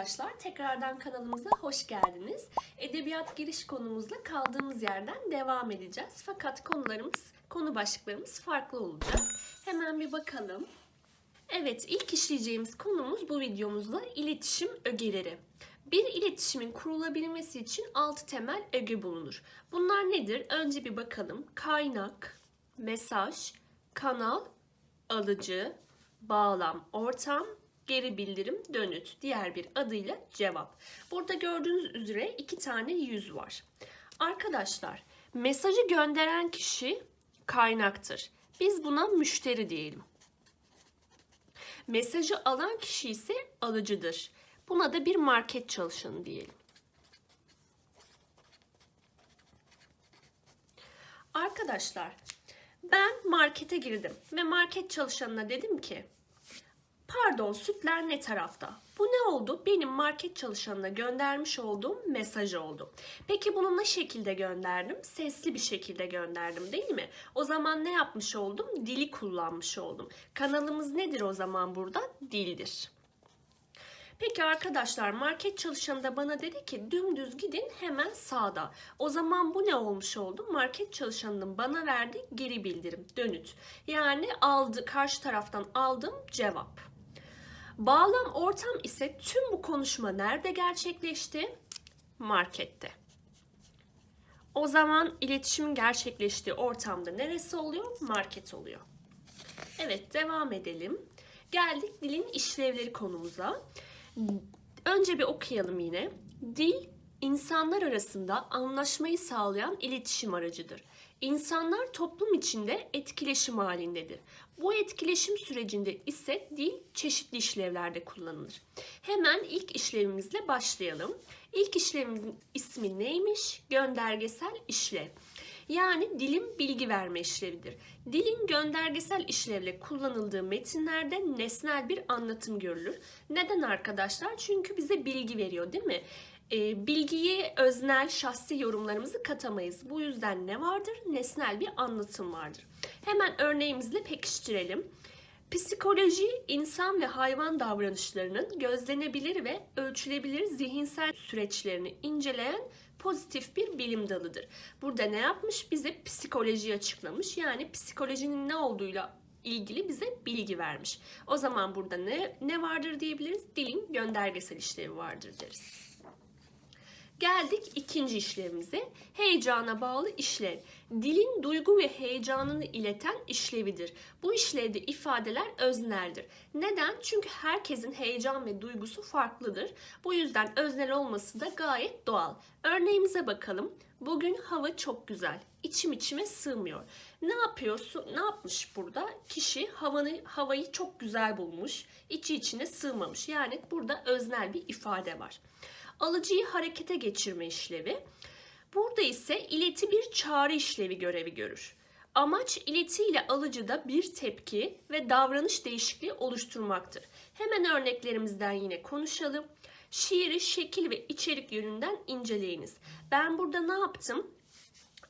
arkadaşlar. Tekrardan kanalımıza hoş geldiniz. Edebiyat giriş konumuzla kaldığımız yerden devam edeceğiz. Fakat konularımız, konu başlıklarımız farklı olacak. Hemen bir bakalım. Evet, ilk işleyeceğimiz konumuz bu videomuzda iletişim ögeleri. Bir iletişimin kurulabilmesi için 6 temel öge bulunur. Bunlar nedir? Önce bir bakalım. Kaynak, mesaj, kanal, alıcı, bağlam, ortam, geri bildirim, dönüt. Diğer bir adıyla cevap. Burada gördüğünüz üzere iki tane yüz var. Arkadaşlar, mesajı gönderen kişi kaynaktır. Biz buna müşteri diyelim. Mesajı alan kişi ise alıcıdır. Buna da bir market çalışanı diyelim. Arkadaşlar, ben markete girdim ve market çalışanına dedim ki Pardon sütler ne tarafta? Bu ne oldu? Benim market çalışanına göndermiş olduğum mesaj oldu. Peki bunu ne şekilde gönderdim? Sesli bir şekilde gönderdim değil mi? O zaman ne yapmış oldum? Dili kullanmış oldum. Kanalımız nedir o zaman burada? Dildir. Peki arkadaşlar market çalışanı da bana dedi ki dümdüz gidin hemen sağda. O zaman bu ne olmuş oldu? Market çalışanının bana verdiği geri bildirim, dönüt. Yani aldı karşı taraftan aldığım cevap. Bağlam ortam ise tüm bu konuşma nerede gerçekleşti? Markette. O zaman iletişimin gerçekleştiği ortamda neresi oluyor? Market oluyor. Evet devam edelim. Geldik dilin işlevleri konumuza. Önce bir okuyalım yine. Dil insanlar arasında anlaşmayı sağlayan iletişim aracıdır. İnsanlar toplum içinde etkileşim halindedir. Bu etkileşim sürecinde ise dil çeşitli işlevlerde kullanılır. Hemen ilk işlevimizle başlayalım. İlk işlevimizin ismi neymiş? Göndergesel işlev. Yani dilin bilgi verme işlevidir. Dilin göndergesel işlevle kullanıldığı metinlerde nesnel bir anlatım görülür. Neden arkadaşlar? Çünkü bize bilgi veriyor değil mi? E, bilgiyi öznel, şahsi yorumlarımızı katamayız. Bu yüzden ne vardır? Nesnel bir anlatım vardır. Hemen örneğimizle pekiştirelim. Psikoloji, insan ve hayvan davranışlarının gözlenebilir ve ölçülebilir zihinsel süreçlerini inceleyen pozitif bir bilim dalıdır. Burada ne yapmış? Bize psikoloji açıklamış. Yani psikolojinin ne olduğuyla ilgili bize bilgi vermiş. O zaman burada ne, ne vardır diyebiliriz? Dilin göndergesel işlevi vardır deriz. Geldik ikinci işlevimize. Heyecana bağlı işlev. Dilin duygu ve heyecanını ileten işlevidir. Bu işlevde ifadeler özneldir. Neden? Çünkü herkesin heyecan ve duygusu farklıdır. Bu yüzden öznel olması da gayet doğal. Örneğimize bakalım. Bugün hava çok güzel. İçim içime sığmıyor. Ne yapıyorsun? Ne yapmış burada? Kişi havanı, havayı çok güzel bulmuş. İçi içine sığmamış. Yani burada öznel bir ifade var alıcıyı harekete geçirme işlevi. Burada ise ileti bir çağrı işlevi görevi görür. Amaç ileti ile alıcıda bir tepki ve davranış değişikliği oluşturmaktır. Hemen örneklerimizden yine konuşalım. Şiiri şekil ve içerik yönünden inceleyiniz. Ben burada ne yaptım?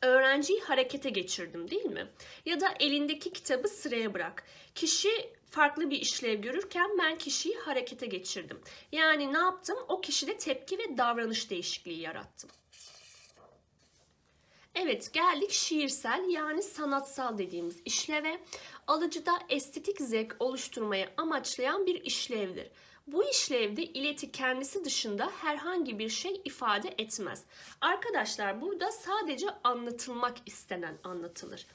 Öğrenciyi harekete geçirdim değil mi? Ya da elindeki kitabı sıraya bırak. Kişi farklı bir işlev görürken ben kişiyi harekete geçirdim. Yani ne yaptım? O kişide tepki ve davranış değişikliği yarattım. Evet geldik şiirsel yani sanatsal dediğimiz işleve. Alıcıda estetik zevk oluşturmaya amaçlayan bir işlevdir. Bu işlevde ileti kendisi dışında herhangi bir şey ifade etmez. Arkadaşlar burada sadece anlatılmak istenen anlatılır.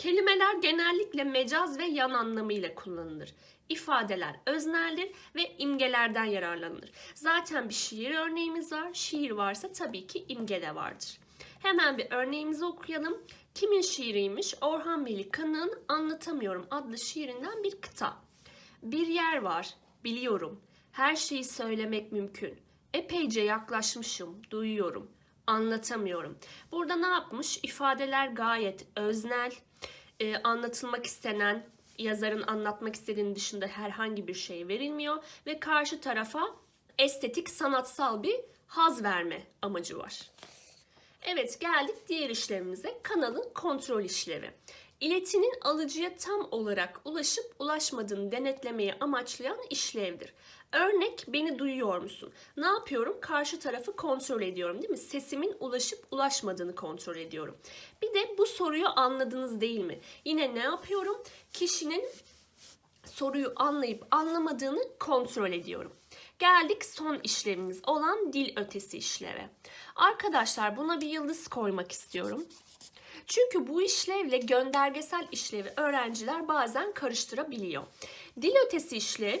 Kelimeler genellikle mecaz ve yan anlamıyla kullanılır. İfadeler özneldir ve imgelerden yararlanılır. Zaten bir şiir örneğimiz var. Şiir varsa tabii ki imge de vardır. Hemen bir örneğimizi okuyalım. Kimin şiiriymiş? Orhan Veli Anlatamıyorum adlı şiirinden bir kıta. Bir yer var, biliyorum. Her şeyi söylemek mümkün. Epeyce yaklaşmışım, duyuyorum. Anlatamıyorum. Burada ne yapmış? İfadeler gayet öznel, e, anlatılmak istenen, yazarın anlatmak istediğinin dışında herhangi bir şey verilmiyor ve karşı tarafa estetik, sanatsal bir haz verme amacı var. Evet geldik diğer işlemimize. Kanalın kontrol işlevi. İletinin alıcıya tam olarak ulaşıp ulaşmadığını denetlemeyi amaçlayan işlevdir. Örnek beni duyuyor musun? Ne yapıyorum? Karşı tarafı kontrol ediyorum değil mi? Sesimin ulaşıp ulaşmadığını kontrol ediyorum. Bir de bu soruyu anladınız değil mi? Yine ne yapıyorum? Kişinin soruyu anlayıp anlamadığını kontrol ediyorum. Geldik son işlemimiz olan dil ötesi işleve. Arkadaşlar buna bir yıldız koymak istiyorum. Çünkü bu işlevle göndergesel işlevi öğrenciler bazen karıştırabiliyor. Dil ötesi işlev,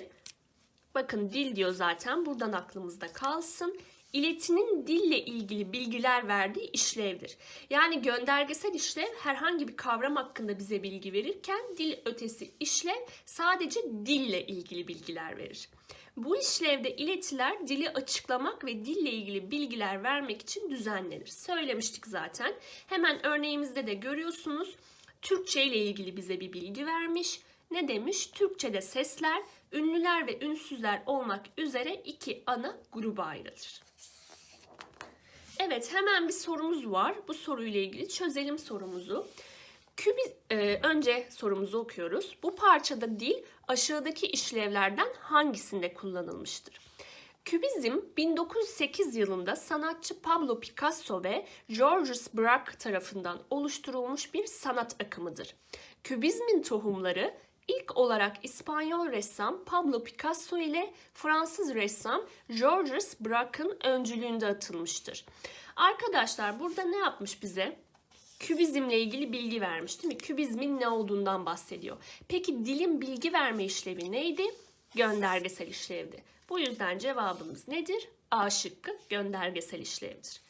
bakın dil diyor zaten buradan aklımızda kalsın. İletinin dille ilgili bilgiler verdiği işlevdir. Yani göndergesel işlev herhangi bir kavram hakkında bize bilgi verirken dil ötesi işlev sadece dille ilgili bilgiler verir. Bu işlevde iletiler dili açıklamak ve dille ilgili bilgiler vermek için düzenlenir. Söylemiştik zaten. Hemen örneğimizde de görüyorsunuz. Türkçe ile ilgili bize bir bilgi vermiş. Ne demiş? Türkçe'de sesler, ünlüler ve ünsüzler olmak üzere iki ana gruba ayrılır. Evet hemen bir sorumuz var. Bu soruyla ilgili çözelim sorumuzu. Kübi, e, önce sorumuzu okuyoruz. Bu parçada dil aşağıdaki işlevlerden hangisinde kullanılmıştır? Kübizm 1908 yılında sanatçı Pablo Picasso ve Georges Braque tarafından oluşturulmuş bir sanat akımıdır. Kübizmin tohumları ilk olarak İspanyol ressam Pablo Picasso ile Fransız ressam Georges Braque'ın öncülüğünde atılmıştır. Arkadaşlar burada ne yapmış bize? kübizmle ilgili bilgi vermiş değil mi? Kübizmin ne olduğundan bahsediyor. Peki dilin bilgi verme işlevi neydi? Göndergesel işlevdi. Bu yüzden cevabımız nedir? A şıkkı göndergesel işlevdir.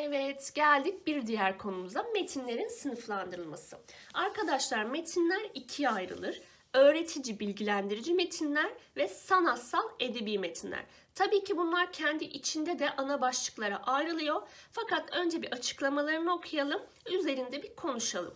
Evet geldik bir diğer konumuza metinlerin sınıflandırılması. Arkadaşlar metinler ikiye ayrılır. Öğretici, bilgilendirici metinler ve sanatsal edebi metinler. Tabii ki bunlar kendi içinde de ana başlıklara ayrılıyor. Fakat önce bir açıklamalarını okuyalım, üzerinde bir konuşalım.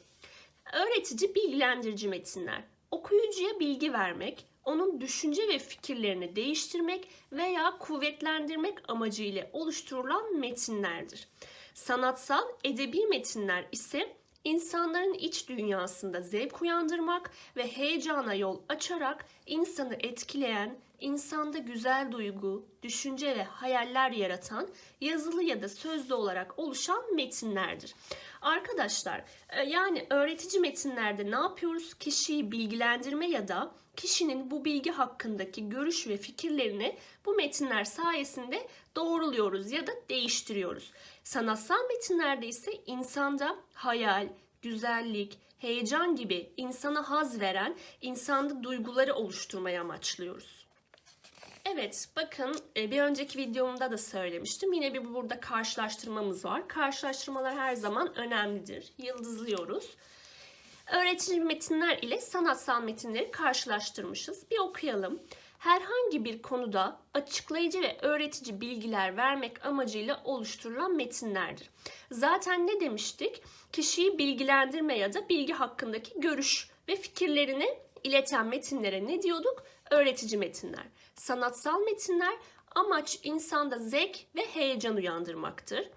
Öğretici, bilgilendirici metinler. Okuyucuya bilgi vermek, onun düşünce ve fikirlerini değiştirmek veya kuvvetlendirmek amacıyla oluşturulan metinlerdir. Sanatsal, edebi metinler ise insanların iç dünyasında zevk uyandırmak ve heyecana yol açarak insanı etkileyen, insanda güzel duygu, düşünce ve hayaller yaratan yazılı ya da sözlü olarak oluşan metinlerdir. Arkadaşlar e, yani öğretici metinlerde ne yapıyoruz? Kişiyi bilgilendirme ya da kişinin bu bilgi hakkındaki görüş ve fikirlerini bu metinler sayesinde doğruluyoruz ya da değiştiriyoruz. Sanatsal metinlerde ise insanda hayal, güzellik, heyecan gibi insana haz veren insanda duyguları oluşturmayı amaçlıyoruz. Evet bakın e, bir önceki videomda da söylemiştim. Yine bir burada karşılaştırmamız var. Karşılaştırmalar her zaman önemlidir. Yıldızlıyoruz. Öğretici metinler ile sanatsal metinleri karşılaştırmışız. Bir okuyalım. Herhangi bir konuda açıklayıcı ve öğretici bilgiler vermek amacıyla oluşturulan metinlerdir. Zaten ne demiştik? Kişiyi bilgilendirme ya da bilgi hakkındaki görüş ve fikirlerini ileten metinlere ne diyorduk? Öğretici metinler. Sanatsal metinler amaç insanda zevk ve heyecan uyandırmaktır.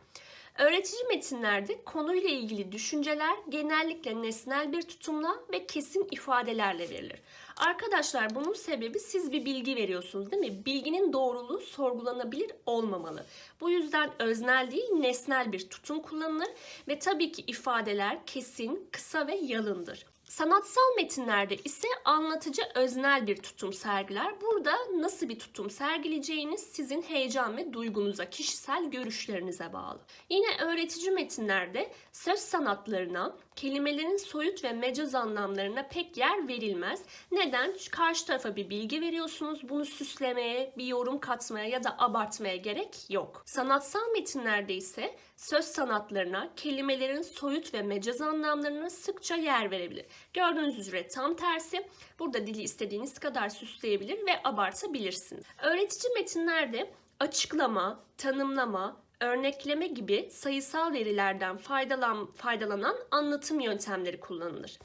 Öğretici metinlerde konuyla ilgili düşünceler genellikle nesnel bir tutumla ve kesin ifadelerle verilir. Arkadaşlar bunun sebebi siz bir bilgi veriyorsunuz değil mi? Bilginin doğruluğu sorgulanabilir olmamalı. Bu yüzden öznel değil nesnel bir tutum kullanılır ve tabii ki ifadeler kesin, kısa ve yalındır. Sanatsal metinlerde ise anlatıcı öznel bir tutum sergiler. Burada nasıl bir tutum sergileyeceğiniz sizin heyecan ve duygunuza, kişisel görüşlerinize bağlı. Yine öğretici metinlerde söz sanatlarına, kelimelerin soyut ve mecaz anlamlarına pek yer verilmez. Neden? Karşı tarafa bir bilgi veriyorsunuz. Bunu süslemeye, bir yorum katmaya ya da abartmaya gerek yok. Sanatsal metinlerde ise söz sanatlarına, kelimelerin soyut ve mecaz anlamlarına sıkça yer verebilir. Gördüğünüz üzere tam tersi. Burada dili istediğiniz kadar süsleyebilir ve abartabilirsiniz. Öğretici metinlerde açıklama, tanımlama, örnekleme gibi sayısal verilerden faydalan, faydalanan anlatım yöntemleri kullanılır.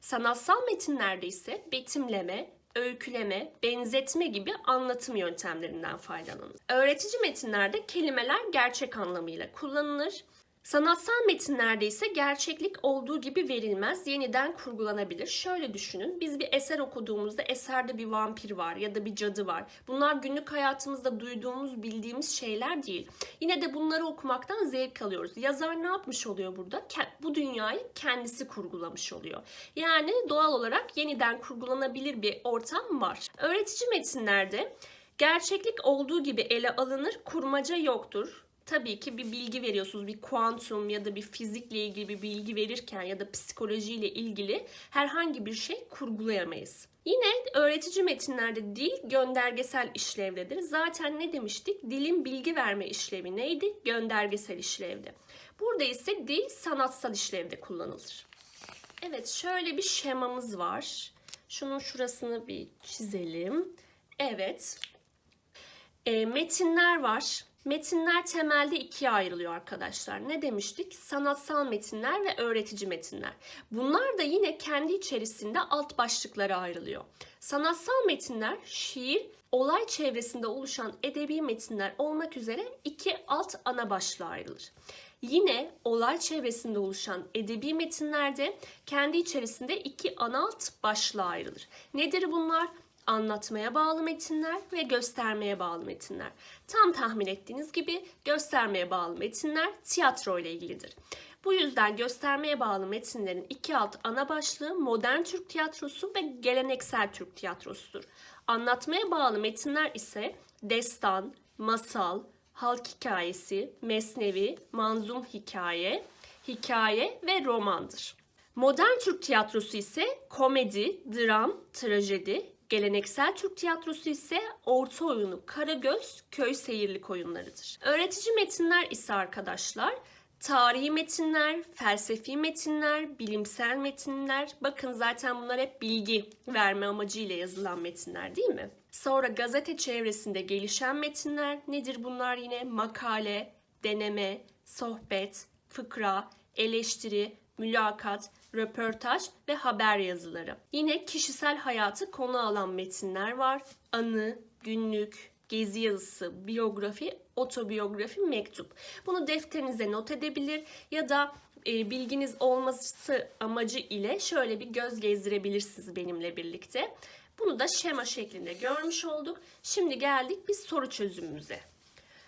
Sanatsal metinlerde ise betimleme, öyküleme, benzetme gibi anlatım yöntemlerinden faydalanır. Öğretici metinlerde kelimeler gerçek anlamıyla kullanılır. Sanatsal metinlerde ise gerçeklik olduğu gibi verilmez, yeniden kurgulanabilir. Şöyle düşünün, biz bir eser okuduğumuzda eserde bir vampir var ya da bir cadı var. Bunlar günlük hayatımızda duyduğumuz, bildiğimiz şeyler değil. Yine de bunları okumaktan zevk alıyoruz. Yazar ne yapmış oluyor burada? Bu dünyayı kendisi kurgulamış oluyor. Yani doğal olarak yeniden kurgulanabilir bir ortam var. Öğretici metinlerde gerçeklik olduğu gibi ele alınır, kurmaca yoktur tabii ki bir bilgi veriyorsunuz. Bir kuantum ya da bir fizikle ilgili bir bilgi verirken ya da psikolojiyle ilgili herhangi bir şey kurgulayamayız. Yine öğretici metinlerde dil göndergesel işlevdedir. Zaten ne demiştik? Dilin bilgi verme işlevi neydi? Göndergesel işlevdi. Burada ise dil sanatsal işlevde kullanılır. Evet şöyle bir şemamız var. Şunun şurasını bir çizelim. Evet. E, metinler var. Metinler temelde ikiye ayrılıyor arkadaşlar. Ne demiştik? Sanatsal metinler ve öğretici metinler. Bunlar da yine kendi içerisinde alt başlıklara ayrılıyor. Sanatsal metinler şiir, olay çevresinde oluşan edebi metinler olmak üzere iki alt ana başlığa ayrılır. Yine olay çevresinde oluşan edebi metinlerde kendi içerisinde iki ana alt başlığa ayrılır. Nedir bunlar? Anlatmaya bağlı metinler ve göstermeye bağlı metinler. Tam tahmin ettiğiniz gibi göstermeye bağlı metinler tiyatro ile ilgilidir. Bu yüzden göstermeye bağlı metinlerin iki alt ana başlığı modern Türk tiyatrosu ve geleneksel Türk tiyatrosudur. Anlatmaya bağlı metinler ise destan, masal, halk hikayesi, mesnevi, manzum hikaye, hikaye ve romandır. Modern Türk tiyatrosu ise komedi, dram, trajedi, Geleneksel Türk tiyatrosu ise orta oyunu, karagöz, köy seyirlik oyunlarıdır. Öğretici metinler ise arkadaşlar tarihi metinler, felsefi metinler, bilimsel metinler. Bakın zaten bunlar hep bilgi verme amacıyla yazılan metinler değil mi? Sonra gazete çevresinde gelişen metinler nedir bunlar yine? Makale, deneme, sohbet, fıkra, eleştiri, mülakat, röportaj ve haber yazıları. Yine kişisel hayatı konu alan metinler var. Anı, günlük, gezi yazısı, biyografi, otobiyografi, mektup. Bunu defterinize not edebilir ya da e, bilginiz olması amacı ile şöyle bir göz gezdirebilirsiniz benimle birlikte. Bunu da şema şeklinde görmüş olduk. Şimdi geldik bir soru çözümümüze.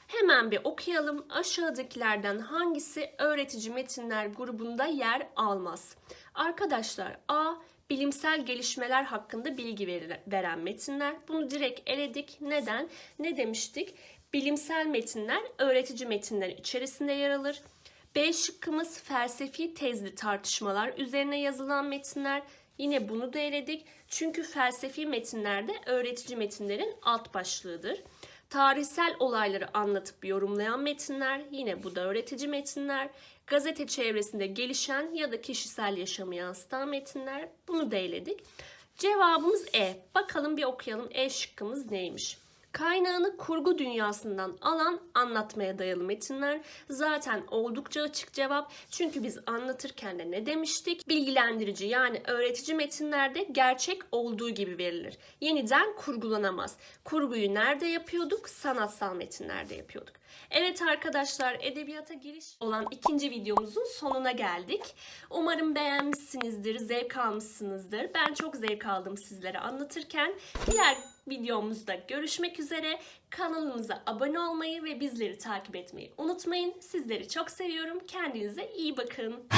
Hemen bir okuyalım. Aşağıdakilerden hangisi öğretici metinler grubunda yer almaz? Arkadaşlar A bilimsel gelişmeler hakkında bilgi veren metinler. Bunu direkt eledik. Neden? Ne demiştik? Bilimsel metinler öğretici metinler içerisinde yer alır. B şıkkımız felsefi tezli tartışmalar üzerine yazılan metinler. Yine bunu da eledik. Çünkü felsefi metinlerde öğretici metinlerin alt başlığıdır. Tarihsel olayları anlatıp yorumlayan metinler, yine bu da öğretici metinler. Gazete çevresinde gelişen ya da kişisel yaşamı yansıtan metinler. Bunu da eledik. Cevabımız E. Bakalım bir okuyalım E şıkkımız neymiş? Kaynağını kurgu dünyasından alan anlatmaya dayalı metinler zaten oldukça açık cevap. Çünkü biz anlatırken de ne demiştik? Bilgilendirici yani öğretici metinlerde gerçek olduğu gibi verilir. Yeniden kurgulanamaz. Kurguyu nerede yapıyorduk? Sanatsal metinlerde yapıyorduk. Evet arkadaşlar edebiyata giriş olan ikinci videomuzun sonuna geldik. Umarım beğenmişsinizdir, zevk almışsınızdır. Ben çok zevk aldım sizlere anlatırken. Diğer videomuzda görüşmek üzere. Kanalımıza abone olmayı ve bizleri takip etmeyi unutmayın. Sizleri çok seviyorum. Kendinize iyi bakın.